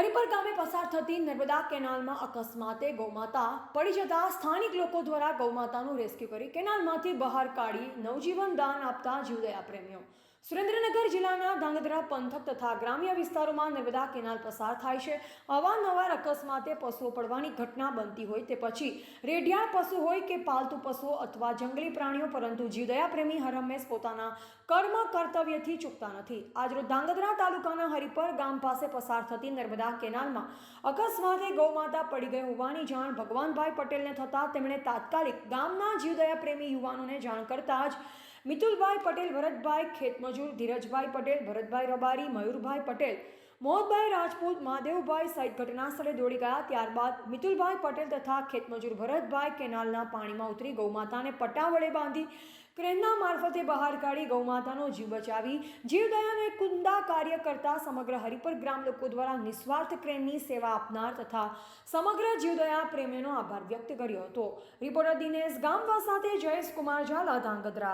હરિપર ગામે પસાર થતી નર્મદા કેનાલમાં અકસ્માતે ગૌમાતા પડી જતા સ્થાનિક લોકો દ્વારા ગૌમાતાનું રેસ્ક્યુ કરી કેનાલમાંથી બહાર કાઢી નવજીવન દાન આપતા જીવદયા પ્રેમીઓ. સુરેન્દ્રનગર જિલ્લાના ધાંગધ્રા પંથક તથા ગ્રામ્ય વિસ્તારોમાં નર્મદા કેનાલ પસાર થાય છે. અવારનવાર અકસ્માતે પશુઓ પડવાની ઘટના બનતી હોય તે પછી રેઢિયાળ પશુ હોય કે પાલતુ પશુઓ અથવા જંગલી પ્રાણીઓ પરંતુ જીવદયા પ્રેમી હરહંમેશ પોતાના કર્મ કર્તવ્યથી ચૂકતા નથી. આજરોજ ધાંગધ્રા તાલુકાના હરિપર ગામ પાસે પસાર થતી નર્મદા કેનાલમાં અકસ્માતે ગૌમાતા પડી ગઈ હોવાની જાણ ભગવાનભાઈ પટેલને થતાં તેમણે તાત્કાલિક ગામના જીવદયા પ્રેમી યુવાનોને જાણ કરતાં જ મિતુલભાઈ પટેલ, ભરતભાઈ ખેતમજૂર, ધીરજભાઈ પટેલ, ભરતભાઈ રબારી, મયુરભાઈ પટેલ. મોહનભાઈ રાજપૂત, મહાદેવભાઈ સહિત ઘટના સ્થળે દોડી ગયા. ત્યારબાદ મિતુલભાઈ પટેલ તથા ખેતમજૂર ભરતભાઈ કેનાલના પાણીમાં ઉતરી ગૌમાતાને પટ્ટા વડે બાંધી ક્રેનના મારફતે બહાર કાઢી ગૌમાતાનો જીવ બચાવી. જીવદયાને કુંદા કાર્ય કરતા સમગ્ર હરિપર ગ્રામ લોકો દ્વારા નિસ્વાર્થ ક્રેનની સેવા આપનાર તથા સમગ્ર જીવદયા પ્રેમીનો આભાર વ્યક્ત કર્યો હતો. રિપોર્ટર દિનેશ ગામવા સાથે જયેશ કુમાર ઝાલા ધાંગધ્રા.